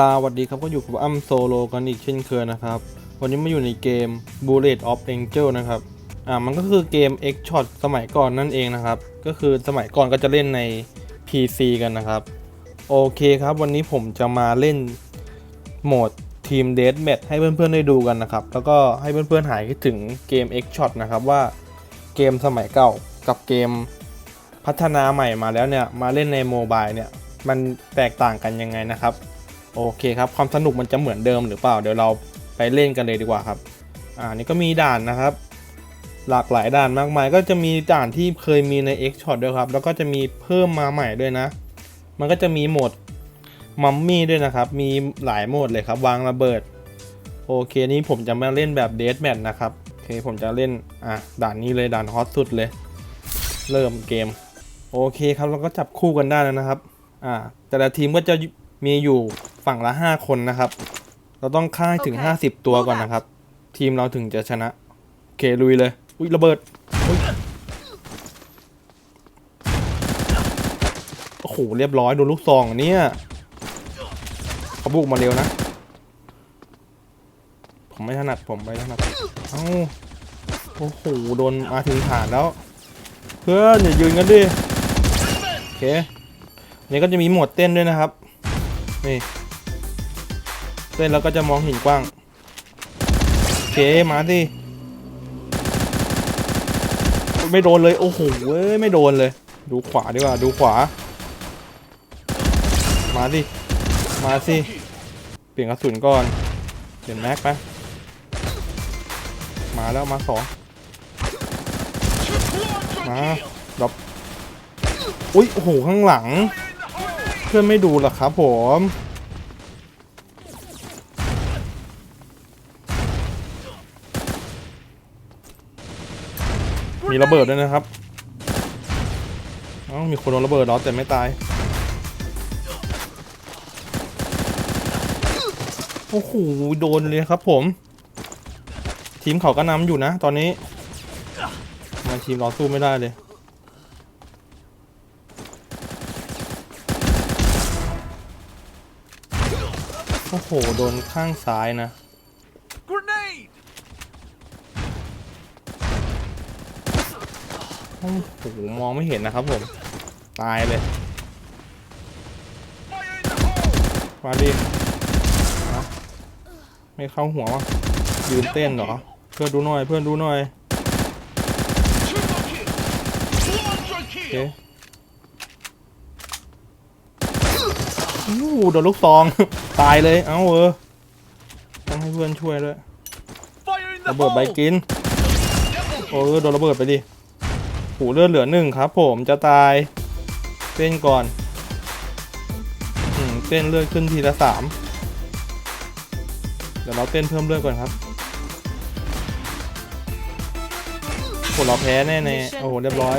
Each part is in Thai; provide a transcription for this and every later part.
สวัสดีครับก็อยู่กับอ้ำโซโลกันอีกเช่นเคยนะครับ วันนี้มาอยู่ในเกม Bullet of Angel นะครับ อ่ามันก็คือเกม X Shot สมัยก่อนนั่นเองนะครับ ก็คือสมัยก่อนก็จะเล่นใน PC กันนะครับ โอเคครับ วันนี้ผมจะมาเล่นโหมดทีมเด a แมทให้เพื่อนๆได้ดูกันนะครับ แล้วก็ให้เพื่อนๆหายคิดถึงเกม X Shot นะครับว่าเกมสมัยเก่ากับเกมพัฒนาใหม่มาแล้วเนี่ยมาเล่นในโมบายเนี่ยมันแตกต่างกันยังไงนะครับ โอเคครับ ความสนุกมันจะเหมือนเดิมหรือเปล่า เดี๋ยวเราไปเล่นกันเลยดีกว่าครับ อ่านี่ก็มีด่านนะครับ หลากหลายด่านมากมาย ก็จะมีด่านที่เคยมีใน X Shot ด้วยครับ แล้วก็จะมีเพิ่มมาใหม่ด้วยนะ มันก็จะมีโหมดมัมมี่ด้วยนะครับ มีหลายโหมดเลยครับวางระเบิด โอเคนี้ผมจะมาเล่นแบบเด a แมทนะครับ โอเคผมจะเล่น อะด่านนี้เลยด่านฮอตสุดเลย เริ่มเกม โอเคครับเราก็จับคู่กันได้แล้วนะครับ อ่าแต่ละทีมก็จะมีอยู่ ฝั่งละ5คนนะครับ เราต้องฆ่าให้ถึงโอเค50ตัวก่อนนะครับ ทีมเราถึงจะชนะ โอเคลุยเลย อุ้ยระเบิดอุ๊ยโอ้โหเรียบร้อยโดนลูกซองอันเนี่ยเขาบุกมาเร็วนะ ผมไม่ถนัดผมไม่ถนัดเอ้าโอ้โหโดนมาถึงฐานแล้ว เพื่อนอย่ายืนกันดิโอเคนี่ก็จะมีโหมดเต้นด้วยนะครับ นี่ เต้นแล้วก็จะมองเห็นกว้างโอเคมาสิไม่โดนเลยโอ้โหเว้ยไม่โดนเลย ดูขวาดีกว่าดูขวา มาดิมาสิเปลี่ยนกระสุนก่อนเปลี่ยนแม็กไปมาแล้วมาสองมาดรอปอุ้ยโอ้โหข้างหลัง เพื่อนไม่ดูหรอครับผม มีระเบิดด้วยนะครับเอ้ามีคนโดนระเบิดเหรอแต่ไม่ตาย โอ้โห โดนเลยครับผม ทีมเขาก็นำอยู่นะ ตอนนี้ มาทีมเราสู้ไม่ได้เลย โอ้โห โดนข้างซ้ายนะ Grenade! โอ้โหมองไม่เห็นนะครับผม ตายเลย มาดิไม่เข้าหัววะยืนเต้นเหรอ เพื่อนดูหน่อย เพื่อนดูหน่อยโอเคอู้โดนลูกซอง ตายเลย เอ้าเออต้องให้เพื่อนช่วยด้วยระเบิดใบกิน โอ้โดนระเบิดไปดิ หูเลือดเหลือหนึ่งครับ ผมจะตายเต้นก่อนอืมเต้นเลือดขึ้นทีละสามเดี๋ยวเราเต้นเพิ่มเลือดก่อนครับผลเราแพ้แน่แน่ๆโอ้โหเรียบร้อย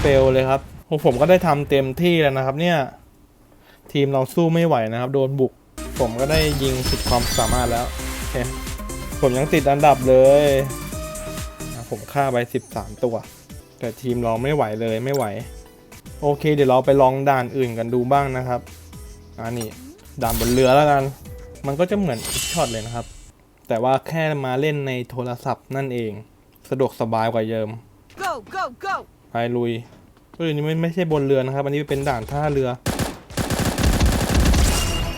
เฟลเลยครับโอ้ผมก็ได้ทำเต็มที่แล้วนะครับ เนี่ย ทีมเราสู้ไม่ไหวนะครับ โดนบุก ผมก็ได้ยิงสุดความสามารถแล้วโอเคผมยังติดอันดับเลยอะผมฆ่าไป 13 ตัว แต่ทีมเราไม่ไหวเลยไม่ไหว โอเค เดี๋ยวเราไปลองด่านอื่นกันดูบ้างนะครับอันนี้ด่านบนเรือแล้วกัน มันก็จะเหมือนอีกช็อตเลยนะครับ แต่ว่าแค่มาเล่นในโทรศัพท์นั่นเอง สะดวกสบายกว่าเยิม Go, go, go! ไปลุยเอ้ยอันนี่ไม่ไม่ใช่บนเรือนะครับ อันนี้เป็นด่านท่าเรือ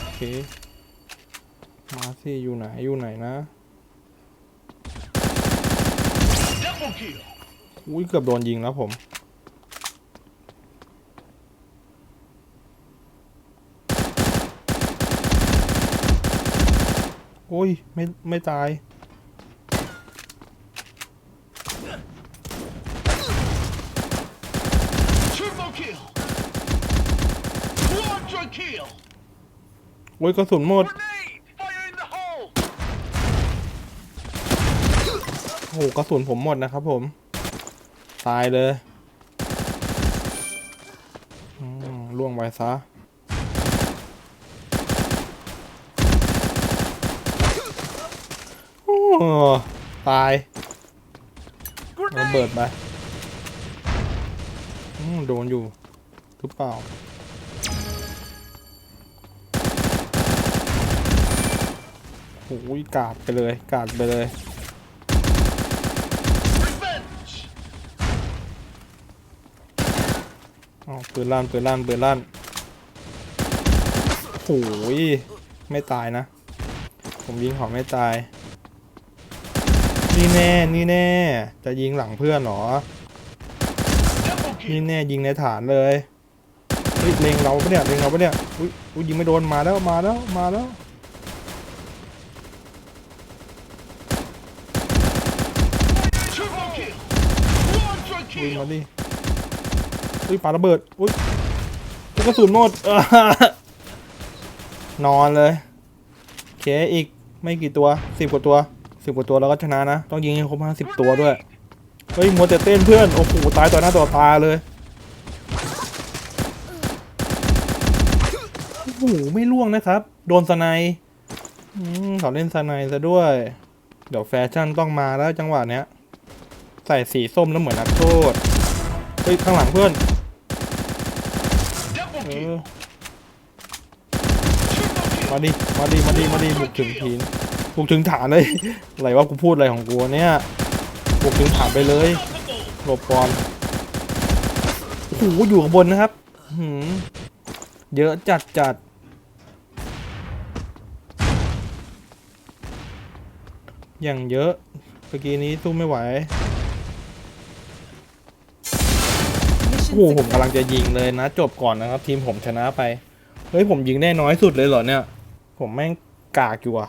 โอเค มาสิอยู่ไหนอยู่ไหนนะ Double kill! อุ้ยเกือบโดนยิงแล้วผม โอ้ย ไม่ไม่ตาย Triple kill! Quadra kill! โอ้ยกระสุนหมด Grenade! Fire in the hole! โอ้โหกระสุนผมหมดนะครับผม ตายเลยล่วงไปซะตายระเบิดไปโดนอยู่หรือเปล่าโอ้ยกาดไปเลย กาดไปเลย Revenge. อ๋อ ปืนลั่นปืนลั่นปืนลั่นโอ้ยไม่ตายนะ ผมยิงเขาไม่ตาย นี่แน่นี่แน่ จะยิงหลังเพื่อนเหรอ Double นี่ kill. แน่ยิงในฐานเลยเฮ้ยเล็งเราปะเนี่ยเล็งเราปะเนี่ยอุ้ยอุ้ยยิงไม่โดนมาแล้วมาแล้วมาแล้ว Triple kill. Quadra อุ้ยมา kill. ดิ อุ้ยปาระเบิดอุ้ยกระสุนหมดนอนเลยโอเคอีกไม่กี่ตัวสิบกว่าตัวสิบกว่าตัวแล้วก็ชนะนะ ต้องยิงให้ครบห้าสิบตัวด้วย เฮ้ยมัวแต่เต้นเพื่อน โอ้โห ตายต่อหน้าต่อตาเลย โอ้โห ไม่ล่วงนะครับ โดนสไนด์อืมเขาเล่นสไนซะด้วย เดี๋ยวแฟชั่นต้องมาแล้วจังหวะเนี้ย ใส่สีส้มแล้วเหมือนนักโทษ เฮ้ย ข้างหลังเพื่อน ออมาดิ มาดิ มาดิ มาดิ บุกถึงทีนบุกถึงฐานเลย อะไรวะกูพูดอะไรของกูเนี่ยบุกถึงฐานไปเลย หลบก่อนโอ้โหอยู่ข้างบนนะครับหืมเยอะจัดจัดอย่างเยอะเมื่อกี้นี้สู้ไม่ไหว โอ้โหผมกำลังจะยิงเลยนะ จบก่อนนะครับ ทีมผมชนะไป เฮ้ยผมยิงได้น้อยสุดเลยเหรอเนี่ย ผมแม่งกากอยู่อะ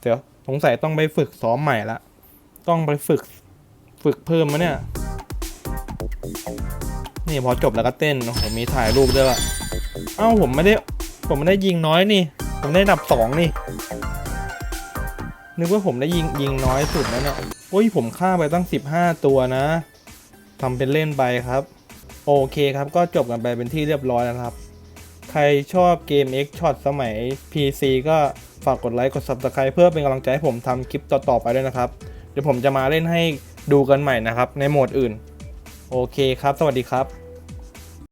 เดี๋ยวสงสัยต้องไปฝึกซ้อมใหม่ละ ต้องไปฝึกฝึกเพิ่มมะเนี่ย นี่พอจบแล้วก็เต้นโอ้โหมีถ่ายรูปด้วยวะเอ้าผมไม่ได้ ผมไม่ได้ยิงน้อยนี่ ผมได้นดับสองนี่ นึกว่าผมได้ยิงยิงน้อยสุดนะเนี่ยโอ้ยผมฆ่าไปตั้ง 15 ตัวนะทำเป็นเล่นไปครับ โอเคครับก็จบกันไปเป็นที่เรียบร้อยแล้วนะครับ ใครชอบเกม X Shot สมัย PC ก็ฝากกดไลค์กด Subscribe เพื่อเป็นกำลังใจให้ผมทำคลิปต่อๆไปด้วยนะครับ เดี๋ยวผมจะมาเล่นให้ดูกันใหม่นะครับ ในโหมดอื่น โอเคครับ สวัสดีครับ